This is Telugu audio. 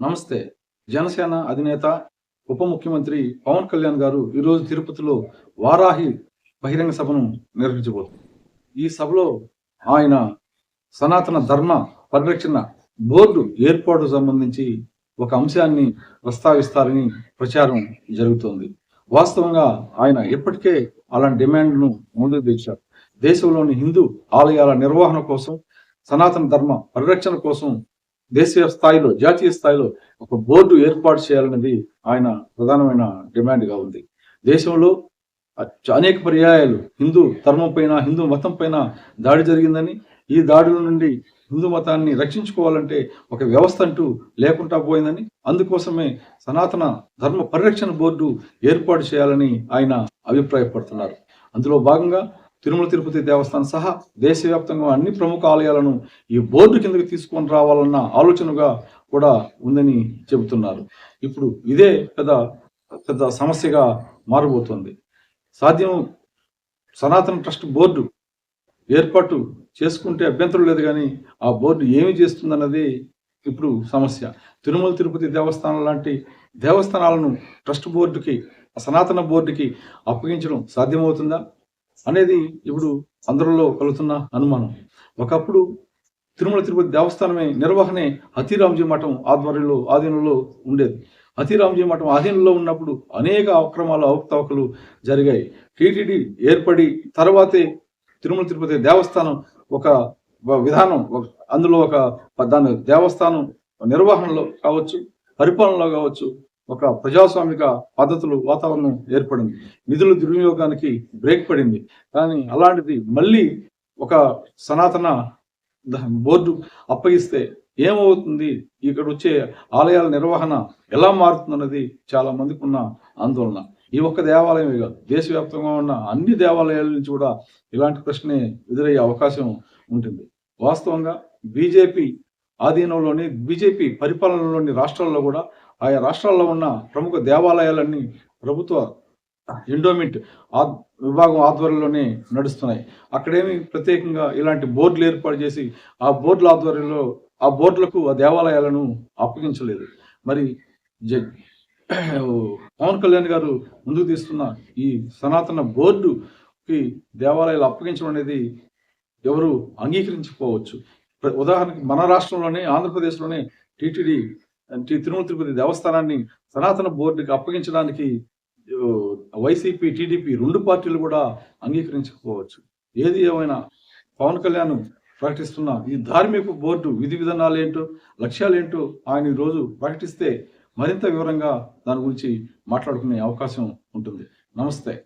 నమస్తే. జనసేన అధినేత ఉప ముఖ్యమంత్రి పవన్ కళ్యాణ్ గారు ఈరోజు తిరుపతిలో వారాహి బహిరంగ సభను నిర్వహించబోతున్నారు. ఈ సభలో ఆయన సనాతన ధర్మ పరిరక్షణ బోర్డు ఏర్పాటు సంబంధించి ఒక అంశాన్ని ప్రస్తావిస్తారని ప్రచారం జరుగుతోంది. వాస్తవంగా ఆయన ఇప్పటికే అలాంటి డిమాండ్ను ముందుకు తెచ్చారు. దేశంలోని హిందూ ఆలయాల నిర్వహణ కోసం సనాతన ధర్మ పరిరక్షణ కోసం దేశీయ స్థాయిలో జాతీయ స్థాయిలో ఒక బోర్డు ఏర్పాటు చేయాలనేది ఆయన ప్రధానమైన డిమాండ్గా ఉంది. దేశంలో అనేక పర్యాయాలు హిందూ ధర్మం పైన హిందూ మతం పైన దాడి జరిగిందని ఈ దాడుల నుండి హిందూ మతాన్ని రక్షించుకోవాలంటే ఒక వ్యవస్థ అంటూ లేకుండా పోయిందని అందుకోసమే సనాతన ధర్మ పరిరక్షణ బోర్డు ఏర్పాటు చేయాలని ఆయన అభిప్రాయపడుతున్నారు. అందులో భాగంగా తిరుమల తిరుపతి దేవస్థానం సహా దేశవ్యాప్తంగా అన్ని ప్రముఖ ఆలయాలను ఈ బోర్డు కిందకి తీసుకొని రావాలన్న ఆలోచనగా కూడా ఉందని చెబుతున్నారు. ఇప్పుడు ఇదే పెద్ద పెద్ద సమస్యగా మారబోతోంది. సాధ్యం సనాతన ట్రస్ట్ బోర్డు ఏర్పాటు చేసుకుంటే అభ్యంతరం లేదు కానీ ఆ బోర్డు ఏమి చేస్తుందన్నది ఇప్పుడు సమస్య. తిరుమల తిరుపతి దేవస్థానం లాంటి దేవస్థానాలను ట్రస్ట్ బోర్డుకి సనాతన బోర్డుకి అప్పగించడం సాధ్యమవుతుందా? అనేది ఇప్పుడు అందరిలో కలుగుతున్న అనుమానం. ఒకప్పుడు తిరుమల తిరుపతి దేవస్థానమే నిర్వహణే హతిరాంజీ మఠం ఆధ్వర్యంలో ఆధీనంలో ఉండేది. హతిరాంజీ మఠం ఆధీనంలో ఉన్నప్పుడు అనేక అక్రమాలు అవకతవకలు జరిగాయి. టీటీడీ ఏర్పడి తర్వాతే తిరుమల తిరుపతి దేవస్థానం ఒక విధానం ఒక- అందులో ఒక దాని దేవస్థానం నిర్వహణలో కావచ్చు పరిపాలనలో కావచ్చు ఒక ప్రజాస్వామిక పద్ధతులు వాతావరణం ఏర్పడింది. నిధుల దుర్వినియోగానికి బ్రేక్ పడింది. కానీ అలాంటిది మళ్ళీ ఒక సనాతన బోర్డు అప్పగిస్తే ఏమవుతుంది? ఇక్కడ వచ్చే ఆలయాల నిర్వహణ ఎలా మారుతుందన్నది చాలా మందికి ఉన్న ఆందోళన. ఈ ఒక్క దేవాలయమే కాదు దేశవ్యాప్తంగా ఉన్న అన్ని దేవాలయాల నుంచి కూడా ఇలాంటి ప్రశ్నే ఎదురయ్యే అవకాశం ఉంటుంది. వాస్తవంగా బీజేపీ ఆధీనంలోని బీజేపీ పరిపాలనలోని రాష్ట్రాల్లో కూడా ఆయా రాష్ట్రాల్లో ఉన్న ప్రముఖ దేవాలయాలన్నీ ప్రభుత్వ ఎండోమెంట్ ఆ విభాగం ఆధ్వర్యంలోనే నడుస్తున్నాయి. అక్కడేమి ప్రత్యేకంగా ఇలాంటి బోర్డులు ఏర్పాటు చేసి ఆ బోర్డుల ఆధ్వర్యంలో ఆ బోర్డులకు ఆ దేవాలయాలను అప్పగించలేదు. మరి జ పవన్ కళ్యాణ్ గారు ముందుకు తీస్తున్న ఈ సనాతన బోర్డుకి దేవాలయాలు అప్పగించడం అనేది ఎవరు అంగీకరించుకోవచ్చు ఉదాహరణకి మన రాష్ట్రంలోనే ఆంధ్రప్రదేశ్లోనే టీటీడీ అంటే తిరుమల తిరుపతి దేవస్థానాన్ని సనాతన బోర్డుకి అప్పగించడానికి వైసీపీ టీడీపీ రెండు పార్టీలు కూడా అంగీకరించకపోవచ్చు. ఏది ఏమైనా పవన్ కళ్యాణ్ ప్రకటిస్తున్న ఈ ధార్మిక బోర్డు విధి విధానాలు ఏంటో లక్ష్యాలు ఏంటో ఆయన ఈరోజు రోజు ప్రకటిస్తే మరింత వివరంగా దాని గురించి మాట్లాడుకునే అవకాశం ఉంటుంది. నమస్తే.